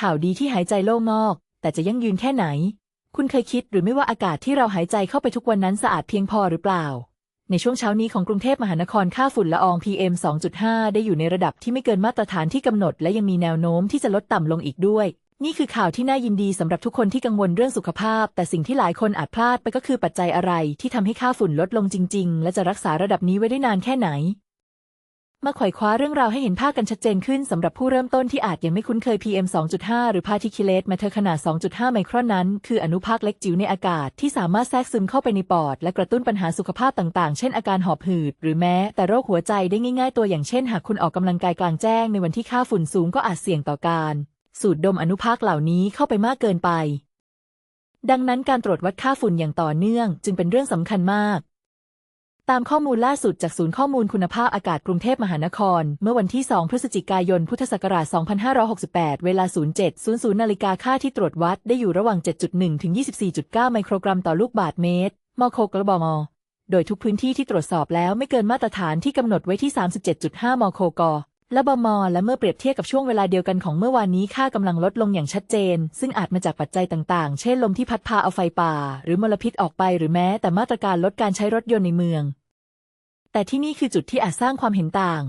ข่าวดีที่หายใจโล่งอก แต่จะยั่งยืนแค่ไหน คุณเคยคิดหรือไม่ว่าอากาศที่เราหายใจเข้าไปทุกวันนั้นสะอาดเพียงพอหรือเปล่า ในช่วงเช้านี้ของกรุงเทพมหานครค่าฝุ่นละออง PM 2.5 ได้อยู่ในระดับที่ไม่เกินมาตรฐานที่กำหนด และยังมีแนวโน้มที่จะลดต่ำลงอีกด้วย นี่คือข่าวที่น่ายินดีสำหรับทุกคนที่กังวลเรื่องสุขภาพ แต่สิ่งที่หลายคนอาจพลาดไปก็คือปัจจัยอะไร ที่ทำให้ค่าฝุ่นลดลงจริง ๆ และจะรักษาระดับนี้ไว้ได้นานแค่ไหน มาไขว่คว้าเรื่องราวให้เห็นภาพกันชัดเจนขึ้นสำหรับผู้เริ่มต้นที่อาจยังไม่คุ้นเคย PM 2.5 หรือ particulate matter ขนาด 2.5 ไมครอนนั้น คืออนุภาคเล็กจิ๋วในอากาศที่สามารถแทรกซึมเข้าไปในปอด และกระตุ้นปัญหาสุขภาพต่างๆ เช่นอาการหอบหืด หรือแม้แต่โรคหัวใจได้ง่าย ๆ ตัวอย่างเช่น หากคุณออกกำลังกายกลางแจ้งในวันที่ค่าฝุ่นสูงก็อาจเสี่ยงต่อการสูดดมอนุภาคเหล่านี้เข้าไปมากเกินไปดังนั้นการตรวจวัดค่าฝุ่นอย่างต่อเนื่อง จึงเป็นเรื่องสำคัญมาก ตามข้อมูลล่าสุดจากศูนย์ข้อมูลคุณภาพอากาศกรุงเทพมหานคร เมื่อวันที่ 2 พฤศจิกายน พุทธศักราช 2568 เวลา 07.00 นาฬิกาค่าที่ตรวจวัดได้อยู่ระหว่าง 7.1 ถึง 24.9 ไมโครกรัมต่อลูกบาศก์เมตร มโคกรบมโดยทุกพื้นที่ที่ตรวจสอบแล้วไม่เกินมาตรฐานที่กำหนดไว้ที่ 37.5 มโคก และบมและเมื่อเปรียบเทียบกับช่วงเวลาเดียวกันของเมื่อวานนี้ค่ากำลังลดลงอย่างชัดเจน ซึ่งอาจมาจากปัจจัยต่างๆ เช่นลมที่พัดพาเอาไฟป่า หรือมลพิษออกไปหรือแม้แต่มาตรการลดการใช้รถยนต์ในเมือง แต่ที่นี่คือจุดที่อาจสร้างความเห็นต่าง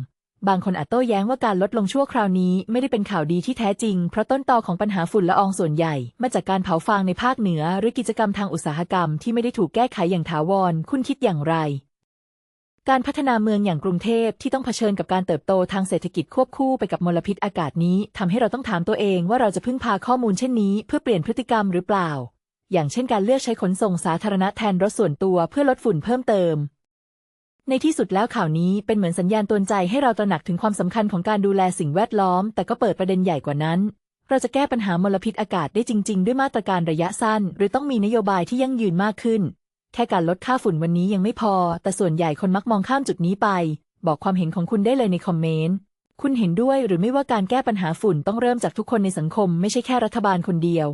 บางคนอาจโต้แย้งว่าการลดลงชั่วคราวนี้ไม่ได้เป็นข่าวดีที่แท้จริง เพราะต้นตอของปัญหาฝุ่นละอองส่วนใหญ่ มาจากการเผาฟางในภาคเหนือ หรือกิจกรรมทางอุตสาหกรรมที่ไม่ได้ถูกแก้ไขอย่างถาวร คุณคิดอย่างไร การพัฒนาเมืองอย่างกรุงเทพที่ต้องเผชิญกับการเติบโตทางเศรษฐกิจควบคู่ไปกับมลพิษอากาศนี้ทำให้เราต้องถามตัวเองว่าเราจะพึ่งพาข้อมูลเช่นนี้ เพื่อเปลี่ยนพฤติกรรมหรือเปล่า อย่างเช่นการเลือกใช้ขนส่งสาธารณะแทนรถส่วนตัวเพื่อลดฝุ่นเพิ่มเติม ในที่สุดแล้วข่าวนี้เป็นเหมือนสัญญาณตือนใจให้เราตระหนักถึงความสำคัญของการดูแลสิ่งแวดล้อม แต่ก็เปิดประเด็นใหญ่กว่านั้น เราจะแก้ปัญหามลพิษอากาศได้จริง ๆ ด้วยมาตรการระยะสั้น หรือต้องมีนโยบายที่ยั่งยืนมากขึ้น แค่การลดค่าฝุ่นวันนี้ยังไม่พอ แต่ส่วนใหญ่คนมักมองข้ามจุดนี้ไป บอกความเห็นของคุณได้เลยในคอมเมนต์ คุณเห็นด้วยหรือไม่ว่าการแก้ปัญหาฝุ่นต้องเริ่มจากทุกคนในสังคม ไม่ใช่แค่รัฐบาลคนเดียว